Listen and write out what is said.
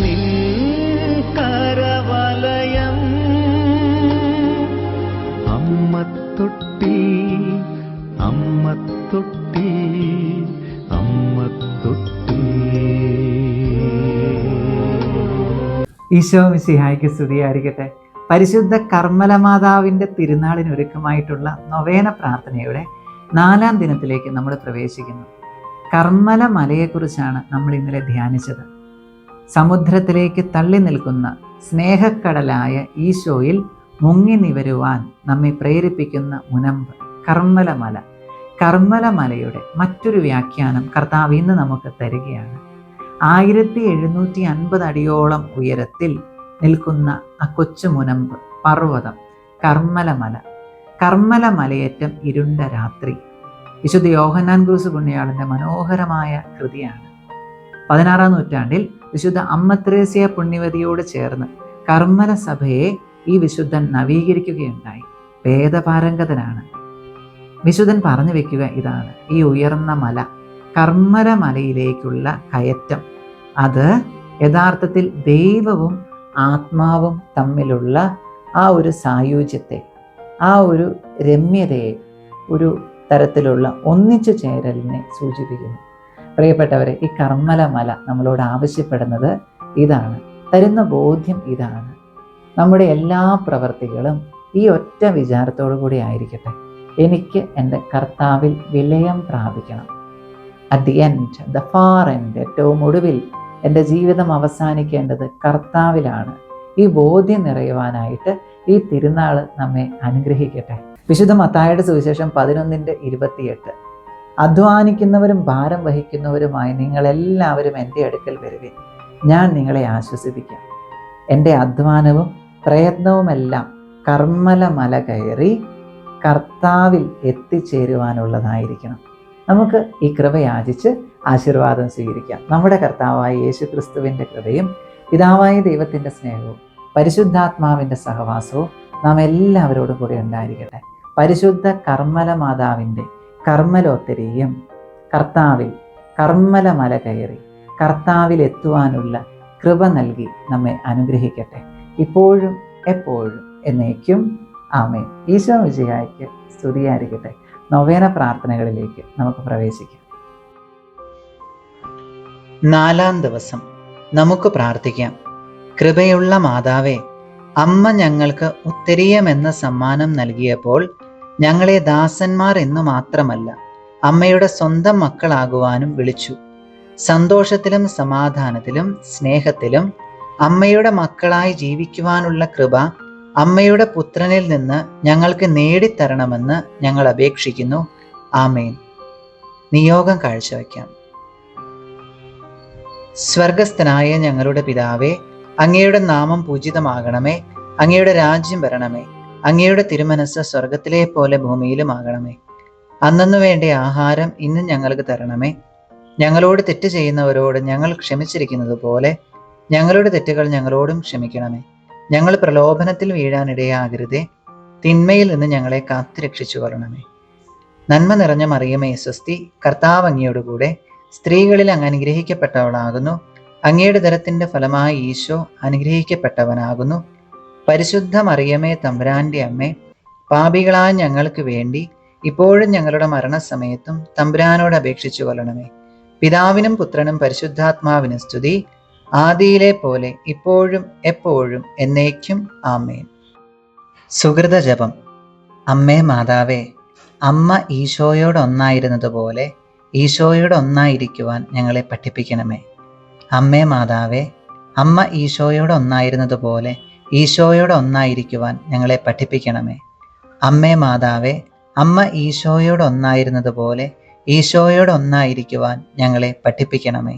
നിൻ കരവലയം ഈശോ മിസിഹായിക്ക് സ്തുതിയായിരിക്കട്ടെ. പരിശുദ്ധ കർമ്മലമാതാവിന്റെ തിരുനാളിനൊരുക്കമായിട്ടുള്ള നൊവേന പ്രാർത്ഥനയുടെ നാലാം ദിനത്തിലേക്ക് നമ്മൾ പ്രവേശിക്കുന്നു. കർമ്മല മലയെക്കുറിച്ചാണ് നമ്മൾ ഇന്നലെ ധ്യാനിച്ചത്. സമുദ്രത്തിലേക്ക് തള്ളി നിൽക്കുന്ന സ്നേഹക്കടലായ ഈശോയിൽ മുങ്ങി നിവരുവാൻ നമ്മെ പ്രേരിപ്പിക്കുന്ന മുനമ്പ് കർമ്മലമല കർമ്മലമലയുടെ കർമ്മല മലയുടെ മറ്റൊരു വ്യാഖ്യാനം കർത്താവ് ഇന്ന് നമുക്ക് തരികയാണ്. ആയിരത്തി എഴുന്നൂറ്റി അൻപത് അടിയോളം ഉയരത്തിൽ നിൽക്കുന്ന ആ കൊച്ചു മുനമ്പ് പർവതം കർമ്മലമല കർമ്മല മലയേറ്റം ഇരുണ്ട രാത്രി. വിശുദ്ധ യോഹന്നാൻ ക്രൂസ് പുണ്യാളന്റെ മനോഹരമായ കൃതിയാണ്. പതിനാറാം നൂറ്റാണ്ടിൽ വിശുദ്ധ അമ്മത്രേസ്യ പുണ്യവതിയോട് ചേർന്ന് കർമ്മല സഭയെ ഈ വിശുദ്ധൻ നവീകരിക്കുകയുണ്ടായി. വേദപാരംഗതനാണ്. വിശുദ്ധൻ പറഞ്ഞു വെക്കുക ഇതാണ് ഈ ഉയർന്ന മല കർമ്മല മലയിലേക്കുള്ള കയറ്റം. അത് യഥാർത്ഥത്തിൽ ദൈവവും ആത്മാവും തമ്മിലുള്ള ആ ഒരു സായുജ്യത്തെ ആ ഒരു രമ്യതയെ ഒരു തരത്തിലുള്ള ഒന്നിച്ചു ചേരലിനെ സൂചിപ്പിക്കുന്നു. പ്രിയപ്പെട്ടവരെ ഈ കർമ്മല മല നമ്മളോട് ആവശ്യപ്പെടുന്നത് ഇതാണ്. തരുന്ന ബോധ്യം ഇതാണ്. നമ്മുടെ എല്ലാ പ്രവർത്തികളും ഈ ഒറ്റ വിചാരത്തോടു കൂടി ആയിരിക്കട്ടെ. എനിക്ക് എന്റെ കർത്താവിൽ വിലയം പ്രാപിക്കണം. At the end the far end ഏറ്റവും ഒടുവിൽ എന്റെ ജീവിതം അവസാനിക്കേണ്ടത് കർത്താവിലാണ്. ഈ ബോധ്യം നിറയുവാനായിട്ട് ഈ തിരുനാൾ നമ്മെ അനുഗ്രഹിക്കട്ടെ. വിശുദ്ധ മത്തായുടെ സുവിശേഷം പതിനൊന്നിന്റെ ഇരുപത്തിയെട്ട്. അധ്വാനിക്കുന്നവരും ഭാരം വഹിക്കുന്നവരുമായി നിങ്ങളെല്ലാവരും എന്റെ അടുക്കൽ വരുവിൻ. ഞാൻ നിങ്ങളെ ആശ്വസിപ്പിക്കാം. എന്റെ അധ്വാനവും പ്രയത്നവുമെല്ലാം കർമ്മല മല കയറി കർത്താവിൽ എത്തിച്ചേരുവാനുള്ളതായിരിക്കണം. നമുക്ക് ഈ കൃപ യാചിച്ച് ആശീർവാദം സ്വീകരിക്കാം. നമ്മുടെ കർത്താവായ യേശു ക്രിസ്തുവിന്റെ കൃപയും പിതാവായ ദൈവത്തിന്റെ സ്നേഹവും പരിശുദ്ധാത്മാവിന്റെ സഹവാസവും നാം എല്ലാവരോടും കൂടി ഉണ്ടായിരിക്കട്ടെ. പരിശുദ്ധ കർമ്മല മാതാവിന്റെ കർമ്മലോത്തരിയും കർത്താവിൽ കർമ്മല മല കയറി കർത്താവിൽ എത്തുവാനുള്ള കൃപ നൽകി നമ്മെ അനുഗ്രഹിക്കട്ടെ. ഇപ്പോഴും എപ്പോഴും എന്നേക്കും ആമേ ഈശോ വിജയായ്ക്ക് സ്തുതിയായിരിക്കട്ടെ. നൊവേന പ്രാർത്ഥനകളിലേക്ക് നമുക്ക് പ്രവേശിക്കാം. നാലാം ദിവസം നമുക്ക് പ്രാർത്ഥിക്കാം. കൃപയുള്ള മാതാവേ അമ്മ ഞങ്ങൾക്ക് ഉത്തരീയമെന്ന സമ്മാനം നൽകിയപ്പോൾ ഞങ്ങളെ ദാസന്മാർ എന്ന് മാത്രമല്ല അമ്മയുടെ സ്വന്തം മക്കളാകുവാനും വിളിച്ചു. സന്തോഷത്തിലും സമാധാനത്തിലും സ്നേഹത്തിലും അമ്മയുടെ മക്കളായി ജീവിക്കുവാനുള്ള കൃപ അമ്മയുടെ പുത്രനിൽ നിന്ന് ഞങ്ങൾക്ക് നേടിത്തരണമെന്ന് ഞങ്ങൾ അപേക്ഷിക്കുന്നു. ആമേൻ. നിയോഗം കാഴ്ചവെക്കാം സ്വർഗസ്ഥനായ ഞങ്ങളുടെ പിതാവേ അങ്ങയുടെ നാമം പൂജിതമാകണമേ. അങ്ങയുടെ രാജ്യം വരണമേ. അങ്ങയുടെ തിരുമനസ് സ്വർഗത്തിലെ പോലെ ഭൂമിയിലുമാകണമേ. അന്നു വേണ്ട ആഹാരം ഇന്ന് ഞങ്ങൾക്ക് തരണമേ. ഞങ്ങളോട് തെറ്റ് ചെയ്യുന്നവരോട് ഞങ്ങൾ ക്ഷമിച്ചിരിക്കുന്നത് പോലെ ഞങ്ങളുടെ തെറ്റുകൾ ഞങ്ങളോടും ക്ഷമിക്കണമേ. ഞങ്ങൾ പ്രലോഭനത്തിൽ വീഴാനിടയാകരുതേ. തിന്മയിൽ നിന്ന് ഞങ്ങളെ കാത്തുരക്ഷിച്ചു കൊള്ളണമേ. നന്മ നിറഞ്ഞ മറിയമേ സ്വസ്തി കർത്താവ് അങ്ങയോട് കൂടെ സ്ത്രീകളിൽ അങ്ങ് അനുഗ്രഹിക്കപ്പെട്ടവളാകുന്നു. അങ്ങയുടെ ദരത്തിന്റെ ഫലമായി ഈശോ അനുഗ്രഹിക്കപ്പെട്ടവനാകുന്നു. പരിശുദ്ധ മറിയമേ തമ്പുരാന്റെ അമ്മേ പാപികളായ ഞങ്ങൾക്ക് വേണ്ടി ഇപ്പോഴും ഞങ്ങളുടെ മരണസമയത്തും തമ്പുരാനോട് അപേക്ഷിച്ചു കൊള്ളണമേ. പിതാവിനും പുത്രനും പരിശുദ്ധാത്മാവിനും സ്തുതി. ആദിയിലെ പോലെ ഇപ്പോഴും എപ്പോഴും എന്നേക്കും ആമേൻ. സുഹൃത ജപം. അമ്മേ മാതാവേ അമ്മ ഈശോയോടൊന്നായിരുന്നതുപോലെ ഈശോയോടൊന്നായിരിക്കുവാൻ ഞങ്ങളെ പഠിപ്പിക്കണമേ. അമ്മേ മാതാവേ അമ്മ ഈശോയോട് ഒന്നായിരുന്നതുപോലെ ഈശോയോട് ഒന്നായിരിക്കുവാൻ ഞങ്ങളെ പഠിപ്പിക്കണമേ. അമ്മേ മാതാവേ അമ്മ ഈശോയോട് ഒന്നായിരുന്നതുപോലെ ഈശോയോട് ഒന്നായിരിക്കുവാൻ ഞങ്ങളെ പഠിപ്പിക്കണമേ.